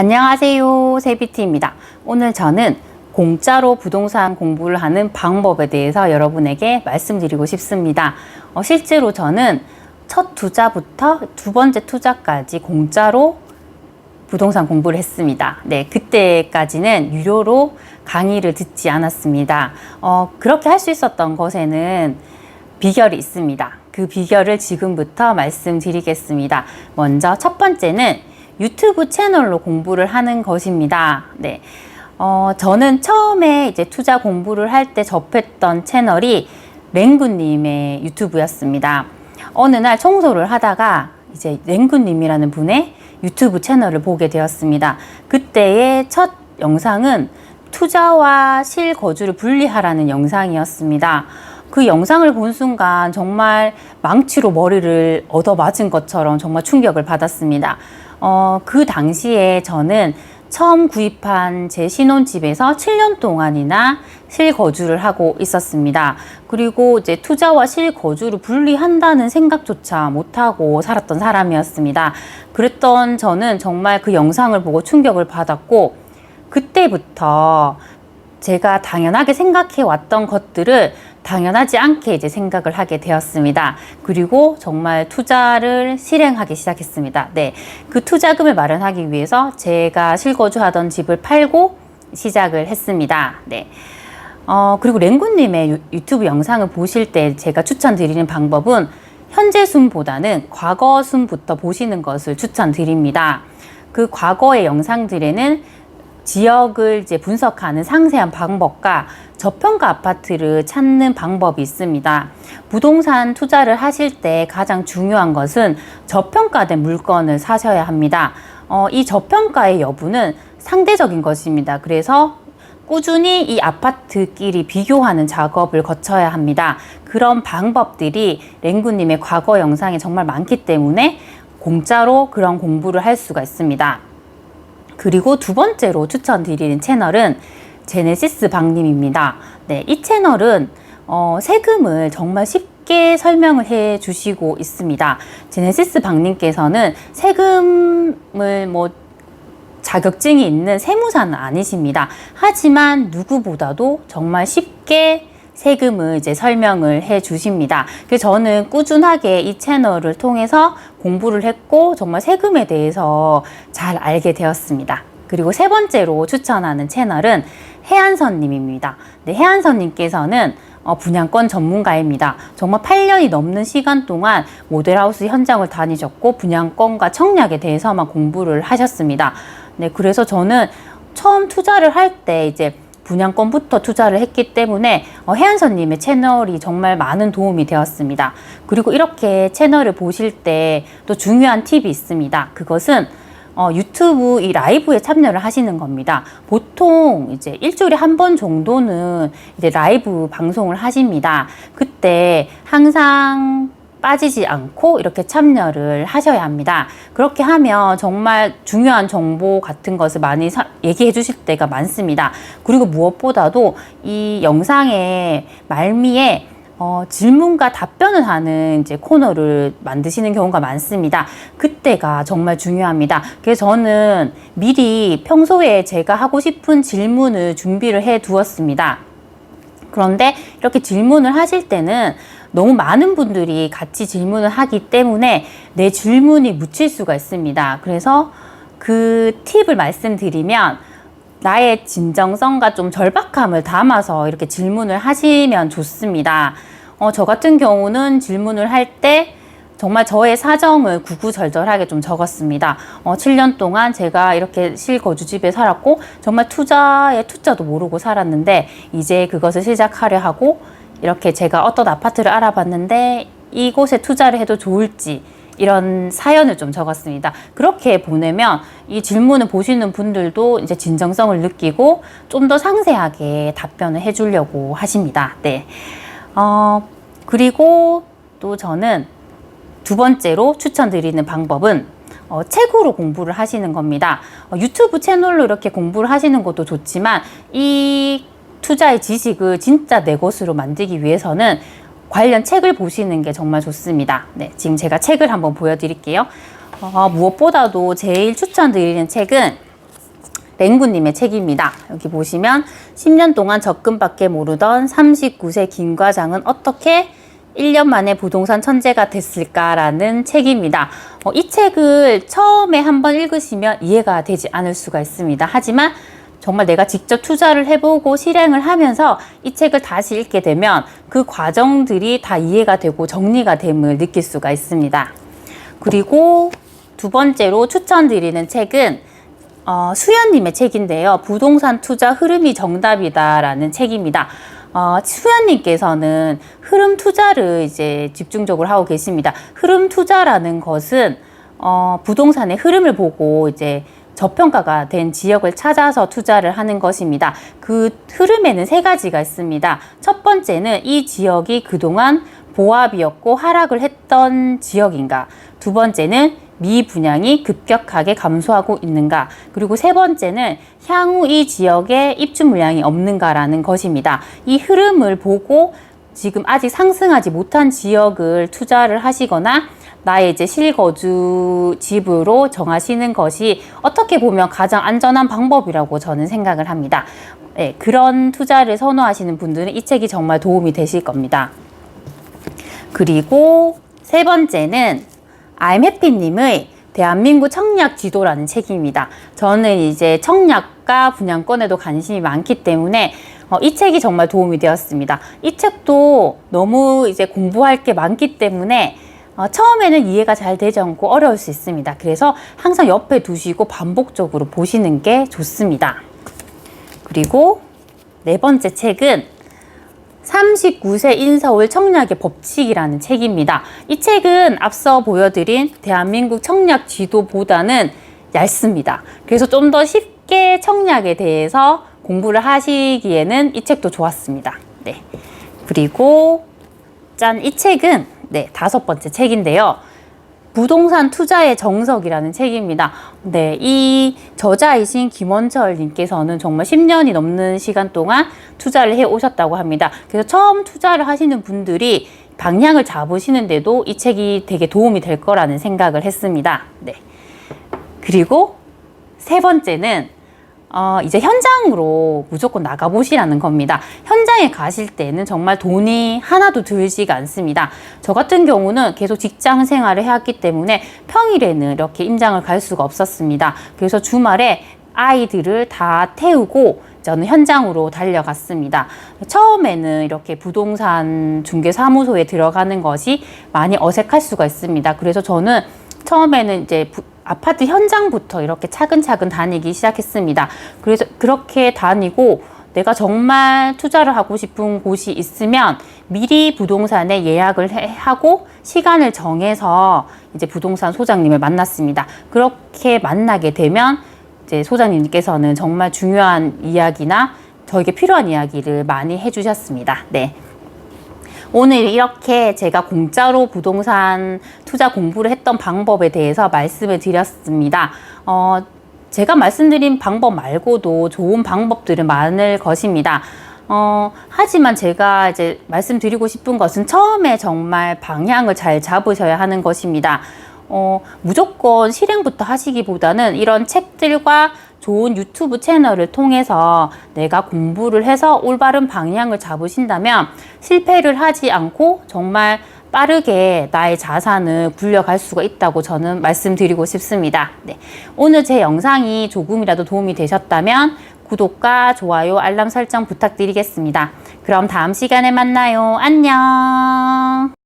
안녕하세요. 세비티입니다. 오늘 저는 공짜로 부동산 공부를 하는 방법에 대해서 여러분에게 말씀드리고 싶습니다. 어, 실제로 저는 첫 투자부터 두 번째 투자까지 공짜로 부동산 공부를 했습니다. 네, 그때까지는 유료로 강의를 듣지 않았습니다. 어, 그렇게 할 수 있었던 것에는 비결이 있습니다. 그 비결을 지금부터 말씀드리겠습니다. 먼저 첫 번째는 유튜브 채널로 공부를 하는 것입니다. 네. 어, 저는 처음에 이제 투자 공부를 할 때 접했던 채널이 랭구님의 유튜브였습니다. 어느 날 청소를 하다가 이제 랭구님이라는 분의 유튜브 채널을 보게 되었습니다. 그때의 첫 영상은 투자와 실거주를 분리하라는 영상이었습니다. 그 영상을 본 순간 정말 망치로 머리를 얻어 맞은 것처럼 정말 충격을 받았습니다. 어, 그 당시에 저는 처음 구입한 제 신혼집에서 7년 동안이나 실거주를 하고 있었습니다. 그리고 이제 투자와 실거주를 분리한다는 생각조차 못하고 살았던 사람이었습니다. 그랬던 저는 정말 그 영상을 보고 충격을 받았고, 그때부터 제가 당연하게 생각해 왔던 것들을 당연하지 않게 이제 생각을 하게 되었습니다. 그리고 정말 투자를 실행하기 시작했습니다. 네. 그 투자금을 마련하기 위해서 제가 실거주하던 집을 팔고 시작을 했습니다. 네. 어, 그리고 랭구님의 유- 유튜브 영상을 보실 때 제가 추천드리는 방법은 현재 순보다는 과거 순부터 보시는 것을 추천드립니다. 그 과거의 영상들에는 지역을 이제 분석하는 상세한 방법과 저평가 아파트를 찾는 방법이 있습니다. 부동산 투자를 하실 때 가장 중요한 것은 저평가된 물건을 사셔야 합니다. 어, 이 저평가의 여부는 상대적인 것입니다. 그래서 꾸준히 이 아파트끼리 비교하는 작업을 거쳐야 합니다. 그런 방법들이 랭구님의 과거 영상에 정말 많기 때문에 공짜로 그런 공부를 할 수가 있습니다. 그리고 두 번째로 추천드리는 채널은 제네시스 방님입니다. 네, 이 채널은 어, 세금을 정말 쉽게 설명을 해 주시고 있습니다. 제네시스 방님께서는 세금을 뭐 자격증이 있는 세무사는 아니십니다. 하지만 누구보다도 정말 쉽게 세금을 이제 설명을 해 주십니다. 그래서 저는 꾸준하게 이 채널을 통해서 공부를 했고 정말 세금에 대해서 잘 알게 되었습니다. 그리고 세 번째로 추천하는 채널은 해안선님입니다. 네, 해안선님께서는 어, 분양권 전문가입니다. 정말 8년이 넘는 시간 동안 모델하우스 현장을 다니셨고 분양권과 청약에 대해서만 공부를 하셨습니다. 네, 그래서 저는 처음 투자를 할 때 이제 분양권부터 투자를 했기 때문에 어, 해안선님의 채널이 정말 많은 도움이 되었습니다. 그리고 이렇게 채널을 보실 때 또 중요한 팁이 있습니다. 그것은 어, 유튜브 이 라이브에 참여를 하시는 겁니다. 보통 이제 일주일에 한 번 정도는 이제 라이브 방송을 하십니다. 그때 항상 빠지지 않고 이렇게 참여를 하셔야 합니다. 그렇게 하면 정말 중요한 정보 같은 것을 많이 사- 얘기해 주실 때가 많습니다. 그리고 무엇보다도 이 영상의 말미에 어, 질문과 답변을 하는 이제 코너를 만드시는 경우가 많습니다. 그때가 정말 중요합니다. 그래서 저는 미리 평소에 제가 하고 싶은 질문을 준비를 해 두었습니다. 그런데 이렇게 질문을 하실 때는 너무 많은 분들이 같이 질문을 하기 때문에 내 질문이 묻힐 수가 있습니다. 그래서 그 팁을 말씀드리면 나의 진정성과 좀 절박함을 담아서 이렇게 질문을 하시면 좋습니다. 어, 저 같은 경우는 질문을 할 때 정말 저의 사정을 구구절절하게 좀 적었습니다. 어, 7년 동안 제가 이렇게 실거주집에 살았고 정말 투자에 투자도 모르고 살았는데 이제 그것을 시작하려 하고 이렇게 제가 어떤 아파트를 알아봤는데 이곳에 투자를 해도 좋을지 이런 사연을 좀 적었습니다. 그렇게 보내면 이 질문을 보시는 분들도 이제 진정성을 느끼고 좀 더 상세하게 답변을 해주려고 하십니다. 네. 어, 그리고 또 저는 두 번째로 추천드리는 방법은 어, 책으로 공부를 하시는 겁니다. 어, 유튜브 채널로 이렇게 공부를 하시는 것도 좋지만 이 투자의 지식을 진짜 내 것으로 만들기 위해서는 관련 책을 보시는 게 정말 좋습니다. 네, 지금 제가 책을 한번 보여드릴게요. 어, 무엇보다도 제일 추천드리는 책은 랭구님의 책입니다. 여기 보시면 10년 동안 적금밖에 모르던 39세 김 과장은 어떻게 1년 만에 부동산 천재가 됐을까라는 책입니다. 어, 이 책을 처음에 한번 읽으시면 이해가 되지 않을 수가 있습니다. 하지만 정말 내가 직접 투자를 해보고 실행을 하면서 이 책을 다시 읽게 되면 그 과정들이 다 이해가 되고 정리가 됨을 느낄 수가 있습니다. 그리고 두 번째로 추천드리는 책은 어, 수연님의 책인데요. 부동산 투자 흐름이 정답이다라는 책입니다. 어, 수연님께서는 흐름 투자를 이제 집중적으로 하고 계십니다. 흐름 투자라는 것은 어, 부동산의 흐름을 보고 이제 저평가가 된 지역을 찾아서 투자를 하는 것입니다. 그 흐름에는 세 가지가 있습니다. 첫 번째는 이 지역이 그동안 보합이었고 하락을 했던 지역인가. 두 번째는 미분양이 급격하게 감소하고 있는가. 그리고 세 번째는 향후 이 지역에 입주 물량이 없는가라는 것입니다. 이 흐름을 보고 지금 아직 상승하지 못한 지역을 투자를 하시거나 나의 이제 실거주 집으로 정하시는 것이 어떻게 보면 가장 안전한 방법이라고 저는 생각을 합니다. 네, 그런 투자를 선호하시는 분들은 이 책이 정말 도움이 되실 겁니다. 그리고 세 번째는 I'm 해피님의 대한민국 청약 지도라는 책입니다. 저는 이제 청약과 분양권에도 관심이 많기 때문에 어, 이 책이 정말 도움이 되었습니다. 이 책도 너무 이제 공부할 게 많기 때문에 어, 처음에는 이해가 잘 되지 않고 어려울 수 있습니다. 그래서 항상 옆에 두시고 반복적으로 보시는 게 좋습니다. 그리고 네 번째 책은 39세 인서울 청약의 법칙이라는 책입니다. 이 책은 앞서 보여드린 대한민국 청약 지도보다는 얇습니다. 그래서 좀 더 쉽게 청약에 대해서 공부를 하시기에는 이 책도 좋았습니다. 네. 그리고 짠, 이 책은 네, 다섯 번째 책인데요. 부동산 투자의 정석이라는 책입니다. 네, 이 저자이신 김원철 님께서는 정말 10년이 넘는 시간 동안 투자를 해 오셨다고 합니다. 그래서 처음 투자를 하시는 분들이 방향을 잡으시는데도 이 책이 되게 도움이 될 거라는 생각을 했습니다. 네. 그리고 세 번째는 어, 이제 현장으로 무조건 나가보시라는 겁니다. 현장에 가실 때는 정말 돈이 하나도 들지가 않습니다. 저 같은 경우는 계속 직장 생활을 해왔기 때문에 평일에는 이렇게 임장을 갈 수가 없었습니다. 그래서 주말에 아이들을 다 태우고 저는 현장으로 달려갔습니다. 처음에는 이렇게 부동산 중개사무소에 들어가는 것이 많이 어색할 수가 있습니다. 그래서 저는 처음에는 이제 부, 아파트 현장부터 이렇게 차근차근 다니기 시작했습니다. 그래서 그렇게 다니고 내가 정말 투자를 하고 싶은 곳이 있으면 미리 부동산에 예약을 해, 하고 시간을 정해서 이제 부동산 소장님을 만났습니다. 그렇게 만나게 되면 이제 소장님께서는 정말 중요한 이야기나 저에게 필요한 이야기를 많이 해주셨습니다. 네. 오늘 이렇게 제가 공짜로 부동산 투자 공부를 했던 방법에 대해서 말씀을 드렸습니다. 어, 제가 말씀드린 방법 말고도 좋은 방법들은 많을 것입니다. 어, 하지만 제가 이제 말씀드리고 싶은 것은 처음에 정말 방향을 잘 잡으셔야 하는 것입니다. 어, 무조건 실행부터 하시기보다는 이런 책들과 좋은 유튜브 채널을 통해서 내가 공부를 해서 올바른 방향을 잡으신다면 실패를 하지 않고 정말 빠르게 나의 자산을 굴려갈 수가 있다고 저는 말씀드리고 싶습니다. 네. 오늘 제 영상이 조금이라도 도움이 되셨다면 구독과 좋아요, 알람 설정 부탁드리겠습니다. 그럼 다음 시간에 만나요. 안녕!